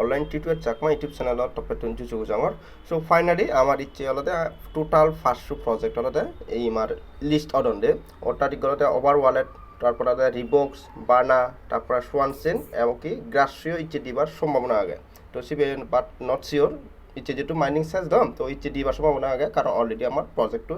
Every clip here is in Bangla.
অনলাইন টিউটোরিয়াল চাকমা ইউটিউব চ্যানেলত টপে টুঞ্চু চুকু যাঙৰ চ' ফাইনালি আমাৰ ইচ্ছে অলতে টোটাল ফাৰ্ষ্ট প্ৰজেক্ট অলতে এই মাৰ লিষ্ট অদন দে অৰ্থাৎ ইগলতে ওভার ওয়ালেট তারপর আছে রিবক্স বার্না তারপরে সোয়ানসেন এমনকি গ্রাসীয় ইচ্ছে দিবার সম্ভাবনা আগে। তো সিবে বাট নট শিওর ইচ্ছে যেহেতু মাইনিং সাইজ দাম, তো ইচ্ছে দিবার সম্ভাবনা আগে, কারণ অলরেডি আমার প্রজেক্টটো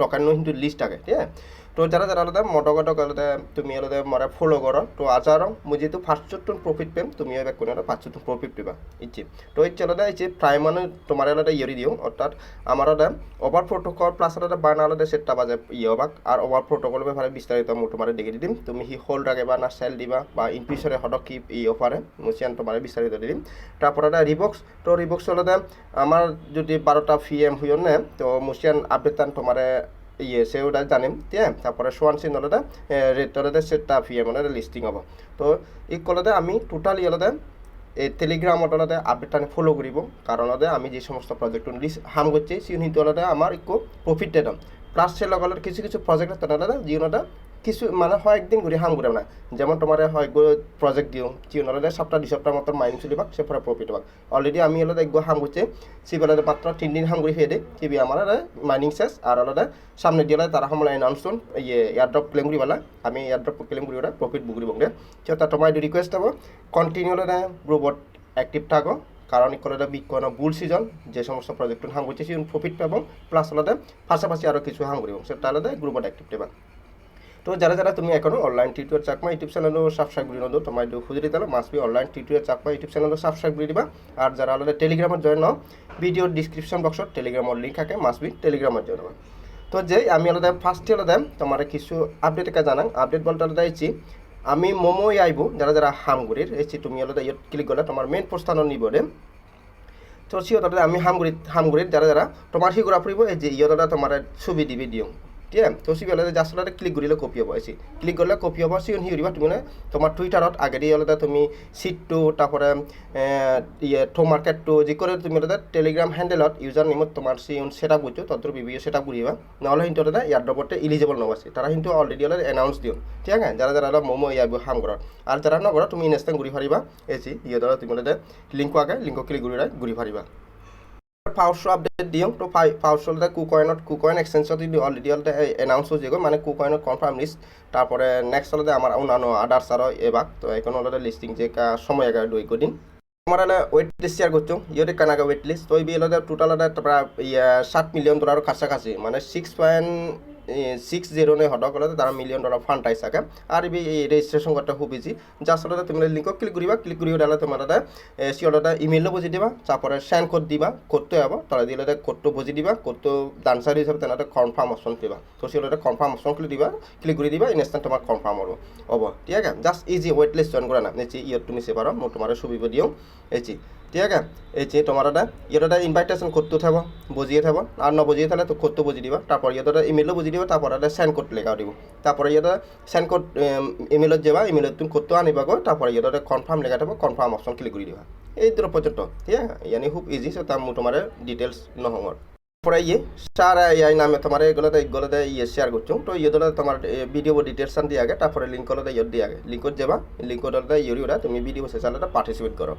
টকানো কিন্তু লিস্ট আগে, ঠিক আছে? তো যারা যারা আলাদা মটকটক আলাদা তুমি আলাদা মরা ফলো করো তো আচার মুই যেহেতু ফার্স্ট টন প্রফিট পেম, তুমি এবার কোনো ফার্স্ট টন প্রফিট পেবা, ইচ্ছে। তো ইচ্ছে আলাদা ইচ্ছে প্রায় মানে তোমার আলাদা ইয়ে দিও অর্থাৎ আমার আলাদা ওভার প্রোটোকল প্লাস আলাদা বানা আলাদা সেটটা বাজে ইয়ে হবাক আর ওভার প্রোটোকল ব্যাপারে বিস্তারিত মই তোমার দেখে দিম, তুমি হি হোল্ড রাখবা না সেল দিবা, বা ইন ফিউচারে কি ইয়ে পারে মুছিয়ান তোমার বিস্তারিত দিম। তারপর আলাদা রিবক্স তো রিবক্স আলাদা আমার যদি বারোটা ফি এম হইও না তো মুছিয়ান আপডেট তোমার ইয়ে সেওটা জানিম আছে? তারপরে সোয়ান সিন হলে রেট হলে সেটটা মানে লিষ্টিং লিস্টিং হ'ব। তো ই কলতে আমি টোটালি হলে এই টেলিগ্রামত আপডেটটা আপডেট ফলো কৰিব কাৰণ হলে আমি যে সমস্ত প্রজেক্ট লিস্ট হাম করছি সিহনিত হলে আমার একটু প্রফিট দাম। প্লাস সে কিছু কিছু প্রজেক্ট তেনেহ'লে যিহনতে কিছু মানে হয় একদিন ঘুরি হাম ঘুরে না। যেমন তোমার হয় গো প্রজেক্ট দিও চিউনলে সপ্তাহ, দুই সপ্তাহ মতো মাইন চলিবাক সে পরে প্রফিট হবাক অলরেডি আমি হলে একগো হাম করছে সিবেলে মাত্র তিন দিন হাম ঘুরি ফেয়ে দে সিবি আমার মাইনিং শেষ আর হলে সামনে দিয়ে তারা সময় এনাউন্সন ইয়ে এয়ারড্রপ ক্লেম করিবালা আমি এয়ারড্রপ ক্লেম করি প্রফিট বুকরি বংগে সেটা তোমার রিকোয়েস্ট হব কন্টিনিউ হলে গ্রুপত অ্যাক্টিভ থাকো কারণ ইকলে বিকন বুল সিজন যে সমস্ত প্রজেক্ট করছে সেই প্রফিট পাব প্লাস হলে পাশাপাশি আরও কিছু করিব সেটা হলে গ্রুপত অ্যাক্টিভ দেবা। তো যারা যারা তুমি এখনও অনলাইন টিউটোরিয়াল চাকমা ইউটিউব চ্যানেলও সাবস্ক্রাইব করে নদো তোমার খুঁজে তাহলে মাস বি অনলাইন টিউটোরিয়াল চাকমা ইউটিউব চ্যানেলও সাবস্ক্রাইব করে দিবা। আর যারা আলাদা টেলিগ্রামত জয়েন হও ভিডিওর ডিসক্রিপশন বক্সত টেলিগ্রামর লিঙ্ক থাকে মাস বি টেলিগ্রামত জয়েন হবা। তো যে আমি আলাদা ফার্স্টে আলাদা, তোমার কিছু আপডেট একা জানাং। আপডেট বলতে আলাদা আইছি আমি মোমো আইব, যারা যারা হামগুড়ির এসছি তুমি আলাদা ইয়ত ক্লিক করলে তোমার মেইন প্রস্থানৰ নিবদে তো সিহঁততে আমি হামগুড়িত হামগুড়িত যারা যারা তোমার সিগুড়া ফুৰিব এই যে ইহঁততে তোমার ছবি দিবি দিওঁ। ঠিক আছে তো সিবি হলে জাস্ট হলে ক্লিক কৰিলে কপি হ'ব এসি ক্লিক করলে কপি হ'ব সিউন হি দিবা তুমি তোমার টুইটারত আগেদি হলে তুমি সিটটো তারপরে ইয়ে ঠো মার্কেটটো যি করে তুমি হলে টেলিগ্রাম হ্যান্ডেলত ইউজার নেমত তোমার সিউন সেট আপ করছ তত ভিডিও সেট আপ করিবা নহলে কিন্তু হলে ইয়ার ডবতে ইলিজিবল নবাসি তারা কিন্তু অলরেডি হলে এনাউন্স দিও ঠিক আছে? যারা যারা হলে মোমো ইয়াব হাম ঘৰত আর যারা নগৰত তুমি ইনষ্টেণ্ট ঘূৰি ফাৰিবা এসি ইয়ে দ্বারা তুমি লিঙ্ক আগে লিঙ্ক ক্লিক কৰি ঘূৰি ফাৰিবা পাওয়ার আপডেট দিওঁ তো পাওয়ার শোতে কুকয়েনত কুকয়েন এক্সচেঞ্জত যদি অলরেডি অলরেডি এনাউন্স হয়ে গৈ মানে কুকয়েনত কনফার্ম লিস্ট তারপরে নেক্সট হলে আমার অন্যান্য আদার্স আরও এবার তো এখন হলে লিস্টিং যে সময় আগে দুই কদিন আমার হলে ওয়েট লিস্ট শেয়ার করছ ইয়ে কানাগা ওয়েট লিস্ট তো এই বিয়ে টোটাল হলে প্রায় সাত মিলিয়ন ডলার কাছাকাছি মানে সিক্স পয়েন্ট জিরোনে হঠাৎ করে তারা মিলিয়ন ডলার ফান্ড আই থাকে আর এই রেজিস্ট্রেশন করতে খুব ইজি যার সাথে তুমি লিঙ্ক ক্লিক করিবা ক্লিক করি তাহলে তোমার সিওটা ইমেলও বুঝি দিবা। তারপরে সেন্ড কোড দিবা। কোডটো হব। তাহলে দিলে কোডটো বুঝি দিবা। কোডটো ডান্সার হিসাবে তেনাতে কনফার্ম অপশন দিবা। তো সিওটা কনফার্ম অপশন ক্লিক দিবা। ক্লিক করে দিবা। ইনস্ট্যান্ট তোমার কনফার্ম হব। হব। ঠিক আছে? Just easy wait list join করা না নেছি ইয়ত তুমি সে পারো মই তোমার সুবিধা দিও। এছি ঠিক আছে? এই যে তোমার এটা ইয়েটা ইনভাইটেশন করতে থাকব বুঝিয়ে থাকব আর ন বুঝিয়ে থাকলে তো করতে বুঝিয়ে দিবা। তারপর ইয়েটা ইমেলও বুঝিয়ে দিবা, তারপর এটা সেন্ড কোড লেখা দিব। তারপরে ইয়েটা সেন্ড কোড ইমেলত যাবা ইমেলত তুমি করতে আনিবা গো, তারপরে ইয়েটা কনফার্ম লেখা থাকব কনফার্ম অপশন ক্লিক করে দিবা। এই দূর পর্যন্ত ঠিক আছে? ইয়ানি খুব ইজি সে তার তোমার ডিটেলস নহর পরে ইয়ে এই নামে তোমার এগুলোতে এগুলোতে ইয়ে শেয়ার করছ। তো ইয়েগুলো তোমার ভিডিও ডিটেলস দিয়ে আগে, তারপরে লিঙ্ক হলে ইয়ে দিয়ে আগে। লিঙ্কত যাবা লিঙ্কত ইয়ে তুমি ভিডিও সেশনটা পার্টিসিপেট করো।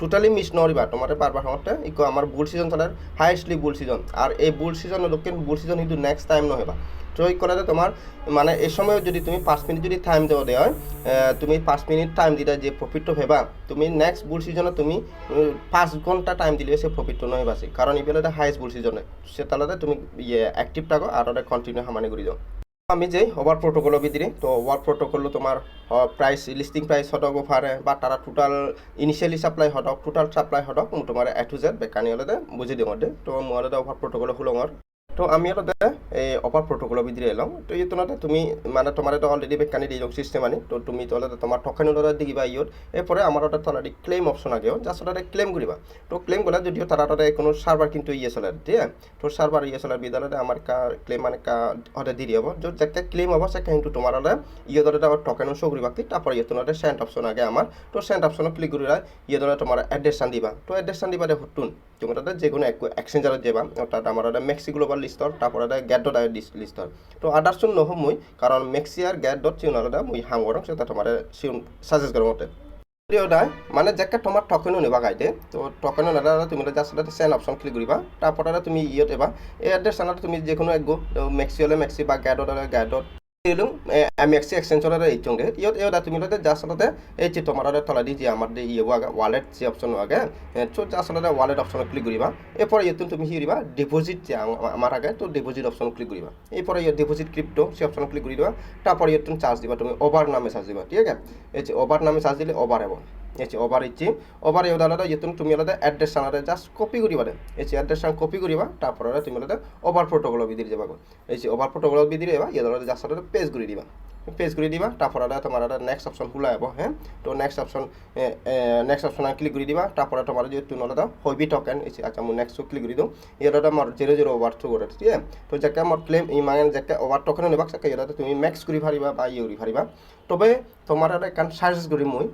টোটালি মিস নরিবা, তোমার পারবা সময়তে ইকো আমার বুল সিজন চলার হাইয়েস্টলি বুল সিজন আর এই বুল সিজন লোকের বুল সিজন কিন্তু নেক্সট টাইম নহবা তো এই কলাতে তোমার মানে এই সময় যদি তুমি পাঁচ মিনিট যদি টাইম দেওয়া দেওয়া হয় তুমি পাঁচ মিনিট টাইম দিলে যে প্রফিটটা ভেবা, তুমি নেক্সট বুল সিজনে তুমি পাঁচ ঘণ্টা টাইম দিলে সে প্রফিটটা নয় বাসি কারণ ইবেলাতে হাইয়েস্ট বুল সিজনে সে তালাতে তুমি ইয়ে অ্যাক্টিভ থাকো আর ওটা কন্টিনিউ হামানি করে যাও আমি যে ওভার প্রোটোকল ভিতরে তো ওভার প্রোটোকল তোমার প্রাইস লিস্টিং প্রাইস হটক পারে বা তারা টোটাল ইনিশিয়ালি সাপ্লাই হটক টোটাল সাপ্লাই হটক তোমার এ টু জেড বেকানি হলে বুঝি দিওঁ তো মই ওভার প্রোটোকল হুলঙর তো আমি অলতে এই অপার প্রোটোকল ভিতরে এলাম। তো এই তোমার তুমি মানে তোমার তো অলরেডি বেকানি দিয়ে সিস্টেম আনি। তো তুমি তো তোমার ঠকানি ওটা দিবা ইয়ত। এরপরে আমার ওটা অলরেডি ক্লেম অপশন আগেও জাস্ট ওটা ক্লেম করিবা তো ক্লেম করলে যদিও তারা ওটা কোনো সার্ভার কিন্তু ইয়ে চলে ঠিক আছে তো সার্ভার ইয়ে চলার বিদ্যালয়ে আমার কা ক্লেম মানে কা ওটা দিয়ে দিব যত যাকে ক্লেম হব, সে কিন্তু তোমার ওটা ইয়ে দলে আমার টোকেন শো করিবা তারপরে ইয়ে তোমার সেন্ট অপশন আগে আমার তো সেন্ট অপশন ক্লিক করিলা ইয়ে দলে তোমার এড্রেসান দিবা। তো এড্রেসান দিবা দে হুটুন তোমরা যে কোনো এক্সচেঞ্জারত যাবা। অর্থাৎ আমার মেক্সি গ্লোবাল লিষ্টৰ, তারপরে গেট ডট আই লিষ্টৰ। তো আদার্সন নহম মই, কাৰণ মেক্সি গেট ডট চিউন আলাদা, মই হাম করম তোমাৰ চিউন সাজেস্ট কৰোঁ মতে। ভিডিঅ'টা মানে যেকে তোমাৰ টকেনো নিবা গাইডে তো টকেনো নেদা তুমি জাষ্ট এটা চেন অপশ্যন ক্লিক কৰিবা। তাৰপৰা তুমি ইয়ত এবা, এই এড্ৰেছ চানাত তুমি যিকোনো একগো মেক্সি হ'লে মেক্সি বা গাইডত হ'লে গাইডত দিলোঁ মেক্সি এক্সচেঞ্জৰ এটা এইটো দে ইয়ত তুমি লতে জাষ্ট আচলতে এই যে তোমাৰ তলাদি যে আমাৰ দে ইয়ে আগে ৱালেট যি অপশ্যন আগে চ' জাষ্ট আচলতে ৱালেট অপশ্যনত ক্লিক কৰিবা এরপরে ইয়ত তুমি কি কৰিবা ডিপ'জিট যে আমাৰ আগে, তো ডিপ'জিট অপশ্যন ক্লিক কৰিবা এরপরে ইয়ে ডিপ'জিট ক্রিপ্টো সেই অপশ্যন ক্লিক কৰি দিবা তারপরে ইয়ত তুমি চাৰ্জ দিবা, তুমি অ'ভাৰ নামে চাৰ্জ দিবা, ঠিক আছে? এই ওভার নামে চাৰ্জ দিলে অ'ভাৰ হব এসে ওভার ইচ্ছি ওভার এও দাদা ইতুন তুমি আলাদা অ্যাড্রেস আনারে জাস্ট কপি করিবা রে। এসে অ্যাড্রেস কপি করিবা, তারপরে তুমি আলাদা ওভার প্রোটোকল বিদিরে যাবা এই যে ওভার প্রোটোকল বিদিরে যাবা ইয়ে দাদা জাস্ট আলাদা পেজ করে দিবা। পেজ করে দিবা, তারপর আলাদা তোমার আলাদা নেক্সট অপশন খোলা যাব হ্যাঁ? তো next option next option click করে দিবা, তারপরে তোমার যে তুমি আলাদা হইবি টকেন এসে আচ্ছা আমি নেক্সট ক্লিক করে দিও। দাদা আমার জিরো জিরো ওভার টু করে ঠিক আছে তো যাকে আমার ক্লেম ই মানে যাকে ওভার টকেন নিবা সাকে ইয়ে তুমি ম্যাক্স করে ফারিবা বা ইয়ে করে ফারিবা। তবে তোমার আলাদা কারণ সাজেস্ট করি মই।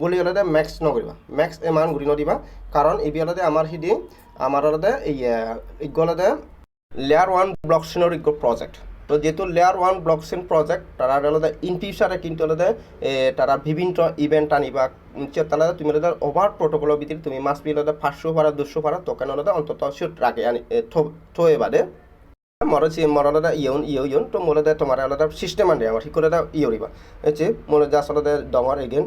বুলি হ'লে মেক্স নকৰিবা। মেক্স ইমান ঘূৰি নদিবা, কাৰণ এই হ'লে আমাৰ সিদি, আমাৰ এই ইগলতে লেয়াৰ ওৱান ব্লকচেনৰ ইগ প্ৰজেক্ট তো যেহেতু লেয়ার ওয়ান ব্লকচেন প্রজেক্ট তারা আলাদা ইন ফিউচারে কিন্তু আলাদা তারা বিভিন্ন ইভেন্ট আনিবা তাহলে তুমি আলাদা ওভার প্রোটোকলের ভিতরে তুমি মাস বি আলাদা পাঁচশো পারা দুশো পারা তোকেন আলাদা অন্তত শিট রাখে আনি থয়ে বাদে মরে চি মর আলাদা ইয়ন ইয় ইয়ন, তো মোলে তোমার আলাদা সিস্টেম আনে আমার ঠিক করে ইয়ে করিবা হচ্ছে মোলে যা আলাদা ডঙর এগেন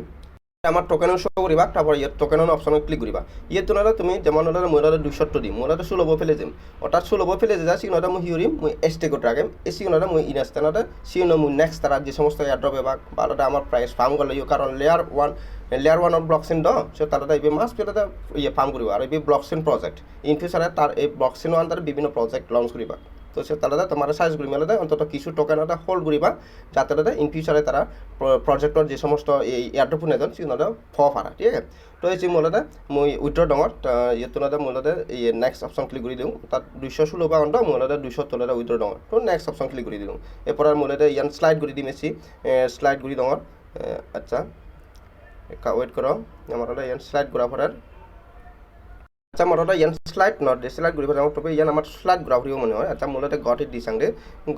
আমার টোকেন শো করিবা তারপর ইয়ে টোকেন অপশনে ক্লিক করিবা ইয়ে তোনারা তুমি যেমন মোৰ হলে দুইশত দিম হলে ষোল্ল ফেলে যাম অর্থাৎ ষোল্ল ফেলে যা সিগনটা মই হিউরিম মই এস্টেকত রাখেম এই সিগনটা মই ইনস্ট্যান্টতে সিগন মই নেক্সট তারা যে সমস্ত এয়ারড্রপ এবা, বা আমার প্রাইস ফার্ম করলে কারণ layer one layer one of blockchain the so তারা এবে মাস পেলে ইয়ে ফার্ম করিবা আর এই ব্লকচেন প্রজেক্ট ইন ফিউচারে তার এই ব্লকচেন ওয়ান তার বিভিন্ন প্রজেক্ট লঞ্চ করিবা তো সে তারা তোমার করি মেলে অন্তত কিছু টোকেন এটা হোল্ড করিবা যাতে ইন ফিউচারে তারা প্রজেক্টর যে সমস্ত এই এয়ারড্রপ নেজন সিগনটা ফ ফারা ঠিক আছে? তো এই যে মূলতে মই উইথড্র ডঙর ইয়েতুনতে মূলতে এই নেক্সট অপশন ক্লিক করে দিওঁ, তাত দুইশ ষোল্ল পাউণ্ড মূলতে দুইশ তলতে উইথড্র ডঙর তো নেক্সট অপশন ক্লিক করে দিলোঁ এরপর মূলতে ইয়ান স্লাইড করে দিম এসি স্লাইড করে ডঙর আচ্ছা ওয়েট করো আমার ইয়ান স্লাইড করা পরার আচ্ছা মোটামুটি ইয়ান স্লাইড নট দে স্লাইড ঘুরি যাওঁ তবে ইয়ান আমার স্লাইড ঘুরা ঘুরিব মনে হয় আচ্ছা মূলতে গটের দি সাংগে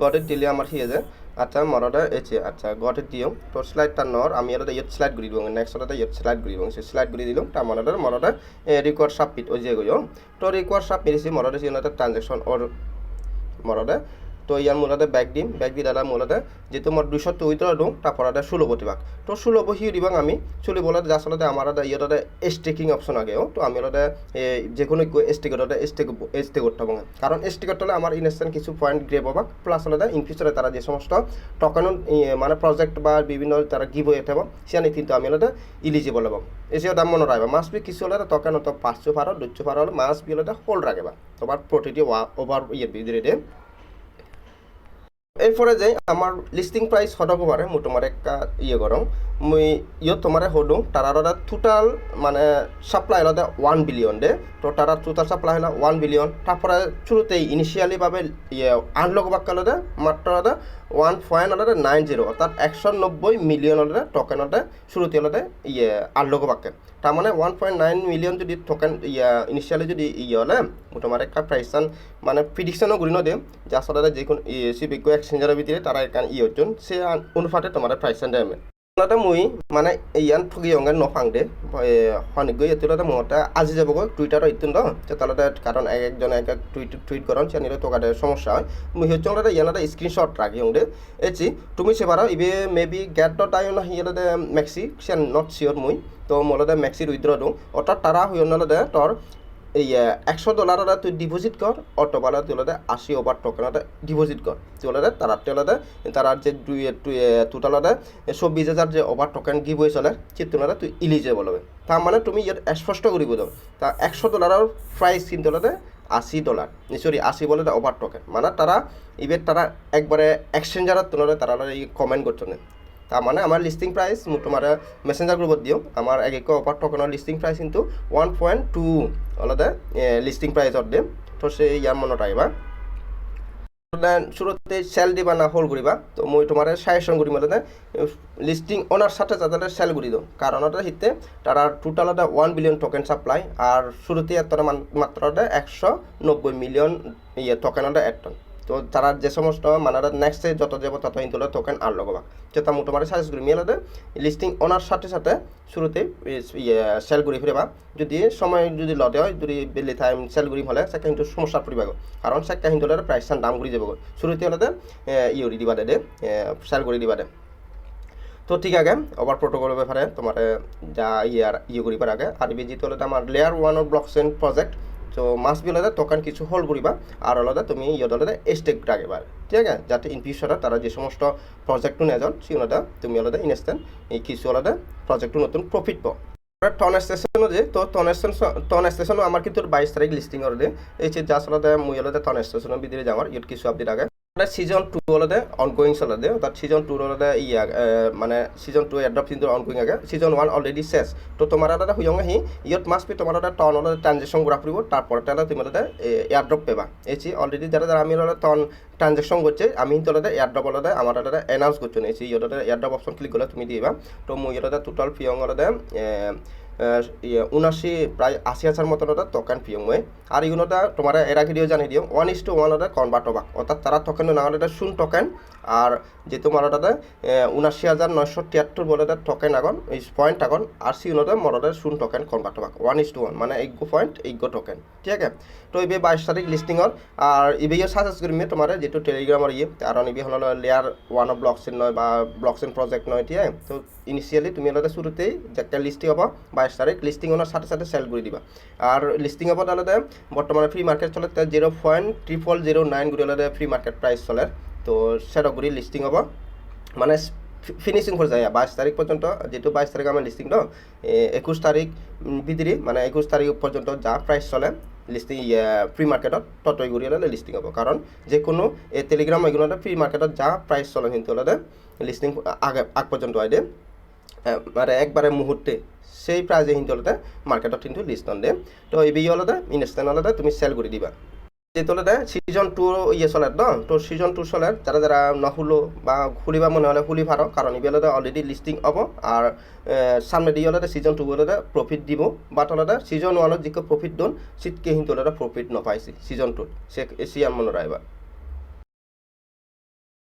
গটের দিলে আমার হিয়ে যে আচ্ছা মরটা এছে আচ্ছা গটের দিও। তো স্লাইডটা নর আমি এটা ইয়ত স্লাইড ঘুরি দিব নেক্সট এটা ইয়ত স্লাইড ঘুরি দিব সে স্লাইড ঘুরি দিলাম তার মরটা মরটা রিকোয়ার সাবমিট ওই যে গইও তো রিকোয়ার সাবমিট এসে মরটা সিগনটা ট্রানজাকশন ওর মরটা তো ইয়াৰ মূলতে বেগ দিম বেগ দি দাদা মূলতে যিটো মই দুইশ উইথড্ৰ দিওঁ, তাৰ পৰা ষোল্ল দিবাক। তো ষোল্ল সি দিবাক আমি, চলিবলৈ আচলতে আমাৰ ইয়াতে ষ্টেকিং অপশ্যন আগেও তো আমি অলতে যিকোনো ষ্টেকতে ষ্টেক ষ্টেক করতে হবে কারণ ষ্টেক করতে আমার ইনস্ট্যান্ট কিছু পয়েন্ট গ্রেপ হবাক প্লাস আলাদা ইন ফিউচারে তারা যে সমস্ত টকেন মানে প্রজেক্ট বা বিভিন্ন তারা গিভ হয়ে থাকব সেখানে কিন্তু আমি আলাদা ইলিজিবল হব। এসেও দাম মনে রাখবা মাস বি কিছু হলে টকেন তো পাঁচশো ফারো দুশো ফারো হলে মাস বি হলে হোল্ড রাখবা তোমার প্রতিটি ওভার ইয়ের ভিতরে এরপরে যাই আমার লিস্টিং প্রাইস হঠাৎ পারে মই তোমার একটা ইয়ে করম মই ইয়ত তোমারে হদো তারা টোটাল মানে সাপ্লাই হলে ওয়ান বিলিয়ন দে। তো তারা টোটাল সাপ্লাই হলে ওয়ান বিলিয়ন তারপরে শুরুতেই ইনিশিয়ালি ভাবে ইয়ে আনলক বাক্যালতে মাত্র ওয়ান পয়েন্ট হলে নাইন জিরো অর্থাৎ একশো নব্বই মিলিয়ন হলে টোকেন হলে শুরুতে হলে ইয়ে আনলক বাক্যে তার মানে ওয়ান পয়েন্ট নাইন মিলিয়ন যদি টোকেন ইয়া ইনিশিয়ালি যদি ইয়ে হলে তোমার একটা প্রাইসান মানে প্রিডিকশনও ঘুরি নদে। যে আসলে যে কোনো সি বিজ্ঞ এক্সচেঞ্জারের ভিতরে তারা এখান ইয়ে হচ্ছেন সে অনুপাতে তোমার প্রাইসান দেয় তাতে মই মানে ইয়ান ঠগি অঙ্গে নফাংদে হনিগৈ এতুলতে মতে আজি যাবগৈ টুইটার ইতুন তো তালতে কারণ এক একজন এক এক টুইট টুইট করন সে নিলে তোকাতে সমস্যা হয়। মুই হচ্ছে তাতে ইয়ানাতে স্ক্রিনশট রাখি অংদে এচি তুমি সেবার ইবে মেবি গেট ডট আই না হিয়ালতে মেক্সি সে নট শিওর মুই। তো মলতে মেক্সির উইথড্র দিওঁ। অর্থাৎ তারা হইনলতে তোর এই একশো ডলারটা তুই ডিপোজিট কর অটোবালা তুই হলে আশি ওভার টোকেনটা ডিপোজিট কর। তুই হলে তারা হলে তারার যে টোটাল হলে চব্বিশ হাজার যে ওভার টোকেন গিভ হয়ে চলে চিত্তনাটা তুই ইলিজেবল হবে। তার মানে তুমি ইয়াত স্পষ্ট করিব দাও তা একশো ডলারের প্রাইস কিন্তু হলে আশি ডলার সরি আশি বলে ওভার টোকেন মানে তারা ইবের তারা একবারে এক্সচেঞ্জারের তুলনায় তারা এই কমেন্ট করছে না তার মানে আমার লিস্টিং প্রাইস তোমার মেসেঞ্জার গ্রুপত দিওঁ আমাৰ এক এক অপাৰ টকেনৰ লিষ্টিং প্ৰাইচ কিন্তু ওৱান পইণ্ট টু অলতে লিষ্টিং প্ৰাইজত দিম। তো সে ইয়াৰ মনত আহিবা। শুরুতে সেল দিবা না হোল্ড করিবা তো মই তোমার সাজেশন করি মানে লিস্টিং ওনার সাথে তাদের সেল করি দাও। কারণ ওটা হিতে তারা total one billion token supply আর শুরুতে তারা মাত্র একশো নব্বই মিলিয়ন ইয়ে টোকেন এড তো তারা যে সমস্ত মানে নেক্সট যত যাব তত কিন্তু টোকেন আর লগাবা যেটা মই তোমার সাজেস্ট করি, মেলাতে লিস্টিং অনার সাথে সাথে শুরুতে সেল ঘুরি ফিরবা যদি সময় যদি লতে হয়, যদি বেলি টাইম সেল ঘুরি হলে সে কিন্তু সমস্যা পড়িবা গো। কারণ সে কিন্তু প্রাইস দাম ঘুরি যাব। শুরুতে হলে ইউরি দিবা দে সেল ঘুরি দিবা দে তো ঠিক আছে ওভার প্রোটোকলের ব্যাপারে তোমার যা ইয়ার ইয়ে করিবার আগে আর বি যেহেতু হলে আমার layer one blockchain project তো মাছ বি তখন কিছু হল করিবা আর আলাদা তুমি ইয়ে হলে স্টেক রাখবার ঠিক আছে? যাতে ইন ফিউচারে তারা যে সমস্ত প্রজেক্টটো নেজন সেগুলোটা তুমি আলাদা ইনস্ট্যান্ট এই কিছু আলাদা প্রজেক্ট নতুন প্রফিট পাও। টন স্টেশনও যে, তো টন স্টেশন টন স্টেশনও আমার কিন্তু বাইশ তারিখ লিস্টিং করে এই যে যা আসলে মুই আলাদা টন স্টেশনের ভিতরে যাওয়ার, ইয়ত কিছু আপডেট আগে। সিজন টু হলতে অনগোয়িং চলতে অর্থাৎ সিজন টুর হলতে ইয়া মানে সিজন টু এড্রপ কিন্তু অনগোয়িং আগে। সিজন ওয়ান অলরেডি শেষ। তো তোমার এটা হুইং আহি, ইয়ত মাছ পি তোমার এটা টন হলে ট্রানজেকশন করা ফুরিব তারপরে তাহলে তুমি হলে এয়ারড্রপ পেবা। এসি অলরেডি যারা আমি হলে টন ট্রানজেকশন করছে আমি কিন্তু হলে এয়ারড্রপ হলে আমার এটা অ্যানাউন্স করছ এসি ইয়ত এয়ারড্রপ অপশন ক্লিক করলে তুমি দিবা তো মই হলে টোটাল ফি হলে উনাশি প্রায় আশি হাজার মতন ওটা টোকেন ফিয়ং মই আর ইউনোটা তোমার এর আগে দিও জানিয়ে দিও ওয়ান ইস টু ওয়ান ওটা কনভার্ট হবা। অর্থাৎ তারা টোকেন না হলে শুন টোকেন আর যে তোমার ওটাতে উনাশি হাজার নয়শো তিয়াত্তর বলে টোকেন আগন, এই পয়েন্ট আগন, আর সি ইউনোতে মরদের শুন টোকেন কনভার্ট হবা। ওয়ান ইস টু ওয়ান মানে এইগো পয়েন্ট এইগো টোকেন ঠিক আছে? তো ইবে বাইশ তারিখ লিস্টিংর আর ইবে সাজেস্ট করিম তোমার, যেহেতু টেলিগ্রামের ইয়ে কারণ ইবে হল লেয়ার ওয়ান অফ ব্লকচেন নয় বা ব্লকচেন প্রজেক্ট নয়, ঠিক আছে? তো ইনিশিয়ালি তুমি হলে শুরুতেই একটা লিস্টিং হব, বাইশ তারিখ লিস্টিং হওয়ার সাথে সাথে সেল করে দিবা। আর লিস্টিং হব তাহলে বর্তমানে ফ্রি মার্কেট চলে zero point triple zero nine গুড়ি হলে ফ্রি মার্কেট প্রাইস চলে। তো সেটা গুড়ি লিস্টিং হব। মানে ফিনিশিং করে যায়। বাইশ তারিখ পর্যন্ত যেহেতু বাইশ তারিখ আমার লিস্টিং তো একুশ তারিখ ভিতরে মানে একুশ তারিখ পর্যন্ত যা প্রাইস চলে লিস্টিং ফ্রি মার্কেটত ততই ঘূৰি হ'লে লিষ্টিং হ'ব। কাৰণ যে কোনো এই টেলিগ্ৰাম এগুলোতে ফ্রি মার্কেটত যা প্রাইস চলে কিন্তু হলে লিস্টিং আগে আগ পর্যন্ত দে। মানে একবারে মুহূর্তে সেই প্রাইজে কিন্তু হলে মার্কেটত কিন্তু লিস্ট দে। তো এই বিয়ে হলে ইনস্ট্যান্ট তুমি সেল করে দিবা। যেহেতু সিজন টু ইয়ে চলে তো তো সিজন টু চলে যারা যারা নহুলো বা খুলিবা মনে হলে খুলি পারো কারণ ইবেলতে অলরেডি লিস্টিং হব আর সামনে দিয়ে হলে সিজন টু হলে প্রফিট দিব। বাট হলে সিজন ওয়ানত যিটো প্রফিট দোন সিটকে হলে প্রফিট নপাইছে সিজন টুত সে এসিয়ান মনে রাখবা